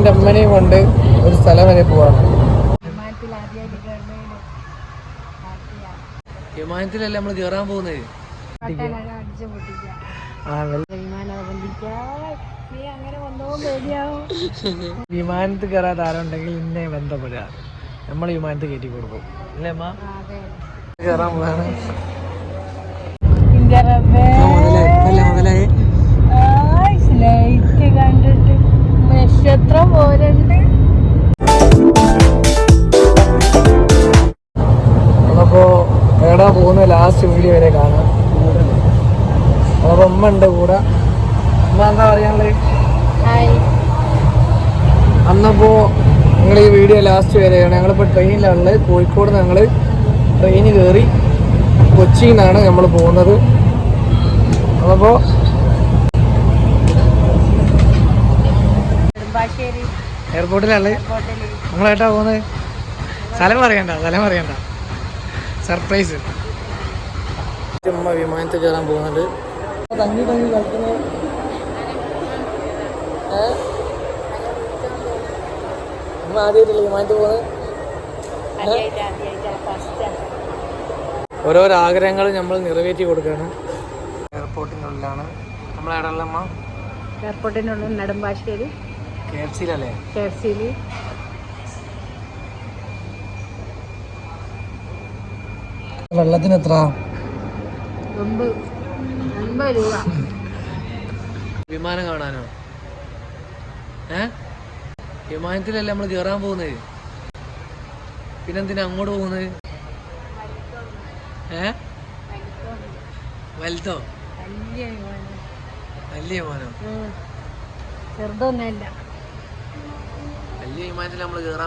എന്റെ അമ്മനെയും കൊണ്ട് ഒരു സ്ഥലം വരെ ഹാപ്പിയാണ് വിമാനത്തിലല്ലേ നമ്മൾ കയറാൻ പോകുന്നത് വിമാനത്തിൽ കയറാതെ ആരുണ്ടെങ്കിൽ ഇന്നെ ബന്ധപ്പെടുക. നമ്മൾ വിമാനത്തിൽ കയറ്റി കൊടുക്കും. അല്ലേ അമ്മ? കയറാൻ പോവാണ്. ഉണ്ട് കൂടെ. അമ്മ എന്താ പറയാനുള്ളത് ഹായ് അന്നപ്പോ ഞങ്ങൾ ഈ വീഡിയോ ലാസ്റ്റ് വരെയാണ് ഞങ്ങളിപ്പോൾ ട്രെയിനിലാണുള്ളത് കോഴിക്കോട് ഞങ്ങൾ ട്രെയിന് കയറി കൊച്ചിയിൽ നിന്നാണ് നമ്മൾ പോകുന്നത്. അപ്പോൾ നെടുമ്പാശ്ശേരി. എയർപോർട്ടിലാണ് നമ്മളേട്ടാ പോകുന്നത്? സ്ഥലം അറിയണ്ട സ്ഥലം അറിയണ്ട സർപ്രൈസ് വിമാനത്തിൽ കയറാൻ പോകുന്നുണ്ട്. തങ്ങി തങ്ങി കളിക്കുന്നത് ഉമ്മ ആദ്യമായിട്ടില്ല വിമാനത്തിൽ പോകുന്നത് ഓരോരോ ആഗ്രഹങ്ങൾ നമ്മൾ നിറവേറ്റി കൊടുക്കുകയാണ്. എയർപോർട്ടിനുള്ളിലാണ്. നമ്മളെവിടെയുള്ള എയർപോർട്ടിനുള്ളിൽ നെടുമ്പാശ്ശേരി. കെ എഫ് സിയിലല്ലേ കെ എഫ് സിയിൽ വെള്ളത്തിന് എത്ര അൻപത് രൂപ. വിമാനം കാണാനോ? ഏ? വിമാനത്തിലല്ലേ നമ്മൾ കയറാൻ പോകുന്നത്? പിന്നെന്തിനാ അങ്ങോട്ട് പോകുന്നത്? ഏ? വലുതോ? വലിയ വിമാനോ. വലിയ വിമാനത്തിൽ നമ്മൾ കയറാൻ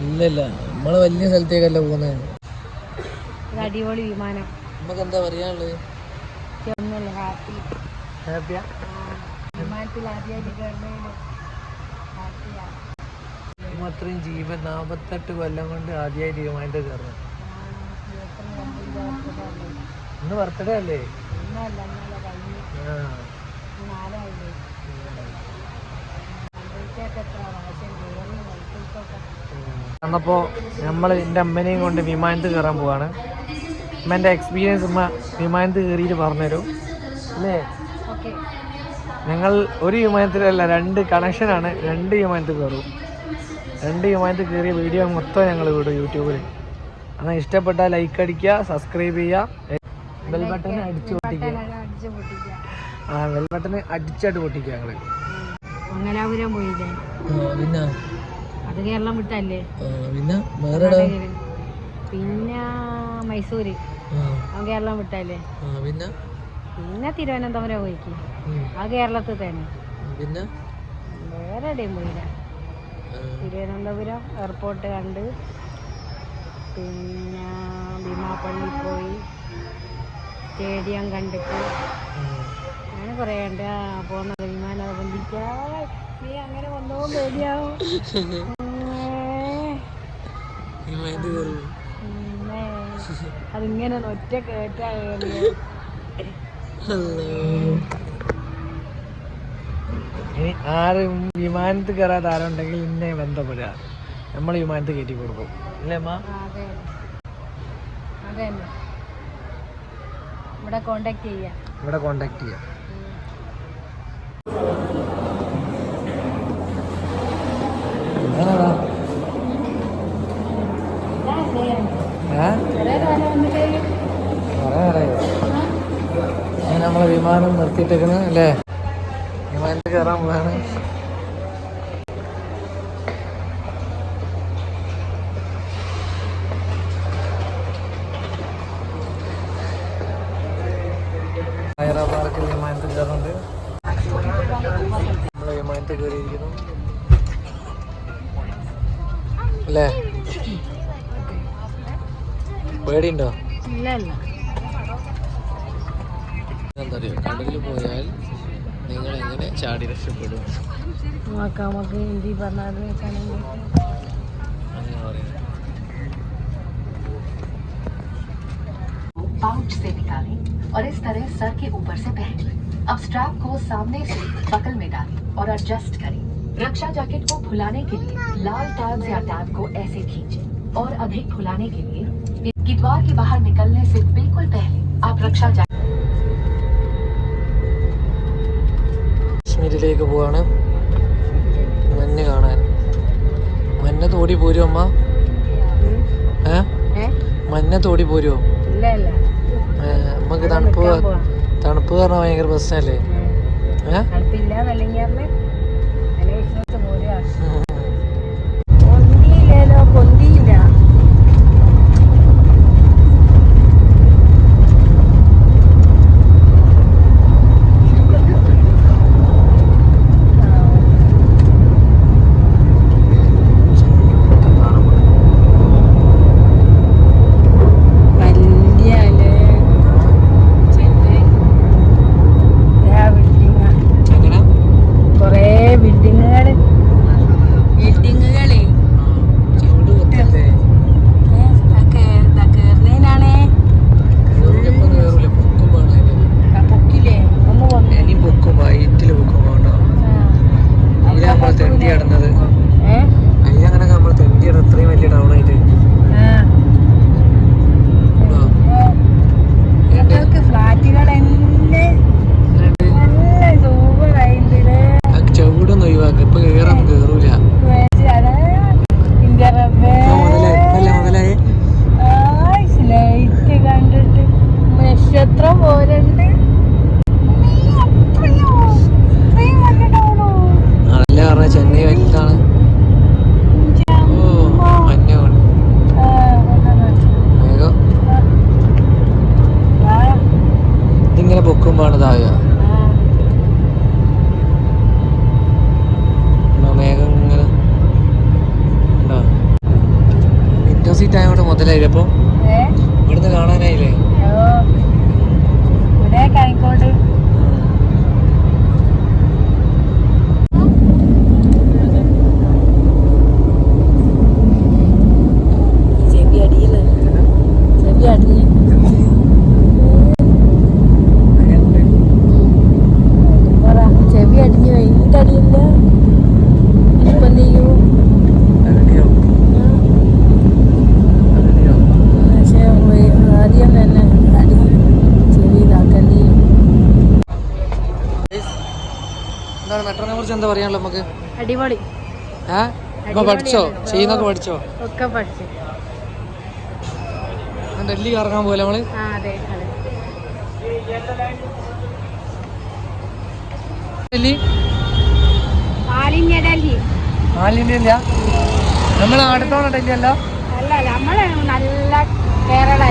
ഇല്ലല്ല നമ്മൾ വലിയ സ്ഥലത്തേക്കല്ല പോകുന്നത്. അടിപൊളി വിമാനം. നമുക്ക് എന്താ പറയാനുള്ളത് ഹാപ്പി. ഹാപ്പിയാ? അത്രയും ജീവൻ നാൽപ്പത്തെട്ട് കൊല്ലം കൊണ്ട് ആദ്യമായി തീരുമാനത്തിൽ കയറണം ഇന്ന് ബർത്ത്ഡേ അല്ലേ? അന്നപ്പോ നമ്മൾ എന്റെ നമ്മൾ എന്റെ അമ്മനെയും കൊണ്ട് വിമാനത്തിൽ കയറാൻ പോവാണ്. അമ്മേന്റെ എക്സ്പീരിയൻസ് ഉമ്മ വിമാനത്തിൽ കയറിയിട്ട് പറഞ്ഞുതരും. അല്ലേ? ഓക്കെ. ഞങ്ങൾ ഒരു വിമാനത്തിലല്ല രണ്ട് കണക്ഷനാണ് രണ്ട് വിമാനത്തിൽ കയറും. രണ്ട് വിമാനത്തിൽ കയറിയ വീഡിയോ മൊത്തം ഞങ്ങൾ വിടും യൂട്യൂബിൽ എന്നാൽ ഇഷ്ടപ്പെട്ടാൽ ലൈക്ക് അടിക്കുക സബ്സ്ക്രൈബ് ചെയ്യുക. ബെൽ ബട്ടൺ അടിച്ചു പൊട്ടിക്കുക. ആ ബെൽ ബട്ടൺ അടിച്ചായിട്ട് പൊട്ടിക്കുക ഞങ്ങൾ മംഗലാപുരം പോയില്ലേ? പിന്നെ? അത് കേരളം വിട്ടല്ലേ? പിന്നെ കർണാടകയിൽ. മൈസൂര്. കേരളം വിട്ടല്ലേ? പിന്നെ? പിന്നെ തിരുവനന്തപുരം പോയിക്ക്. അത് കേരളത്തിൽ തന്നെ. പിന്നെ? വേറെ എവിടെയും പോയില്ല. തിരുവനന്തപുരം എയർപോർട്ട് കണ്ട് പിന്നെ ഭീമാപ്പള്ളി പോയി. സ്റ്റേഡിയം കണ്ടിട്ട്. അങ്ങനെ കുറേ ഉണ്ട് പോകുന്നത് പോകുന്ന വിമാനം ബന്ധിക്കാൻ നീ അങ്ങനെ വന്നോ പേടിയാവും അതിങ്ങനെ ഒറ്റ കേട്ടാ കേറിയത്. ഇനി ആരും വിമാനത്തിൽ കയറാത്ത ആരുണ്ടെങ്കിൽ ഇന്നെ ബന്ധപ്പെടുക നമ്മൾ വിമാനത്തിൽ കയറ്റി കൊടുക്കും. അല്ലേ അമ്മ ഇവിടെ കോണ്ടാക്ട് ചെയ്യാം. ഇവിടെ കോണ്ടാക്ട് ചെയ്യാം? ഏ? കുറേ കാലം വന്നിട്ട് കുറേ നേരമായി. ഇനി നമ്മളെ വിമാനം നിർത്തിയിട്ടേക്കുന്നത് അല്ലേ? വിമാനത്തിൽ കയറാൻ പോവാണ്. ഹൈദരാബാദിൽ വിമാനത്തിൽ കയറുന്നുണ്ട്. നമ്മൾ വിമാനത്തിൽ കയറിയിരിക്കുന്നു. അല്ലേ? പേടിയുണ്ടോ? ഇല്ല ഇല്ല. पाउच से निकालें और इस तरह सर के ऊपर से पहन अब स्ट्रैप को सामने से बकल में डालें और एडजस्ट करें। रक्षा जैकेट को फुलाने के लिए लाल टैब या टैब को ऐसे खींचे और अधिक फुलाने के लिए द्वार के बाहर निकलने से बिल्कुल पहले आप रक्षा जैकेट കാശ്മീരിലേക്ക് പോവാണ്. മഞ്ഞ് കാണാൻ. മഞ്ഞ തോടി പോരും അമ്മ? മഞ്ഞ തോടി പോരുമോ നമുക്ക് തണുപ്പ് തണുപ്പ് കാരണം ഭയങ്കര പ്രശ്നമല്ലേ ഏഹ് സീറ്റ് ആയതുകൊണ്ട് മുതലായില്ലേ അപ്പൊ? ഇവിടുന്ന് കാണാനായില്ലേ? ഇവിടെ എന്താ പറയാനുള്ളത് നമുക്ക്? അടിപൊളി. പഠിച്ചോ? ചെയ്യുന്നൊക്കെ പഠിച്ചോ? ഒക്കെ പഠിച്ചു. ഡൽഹി കറങ്ങാൻ പോലെ നമ്മൾ? ഡൽഹി? നമ്മളെ അടുത്താണ് ഡൽഹി അല്ല നമ്മൾ നല്ല കേരള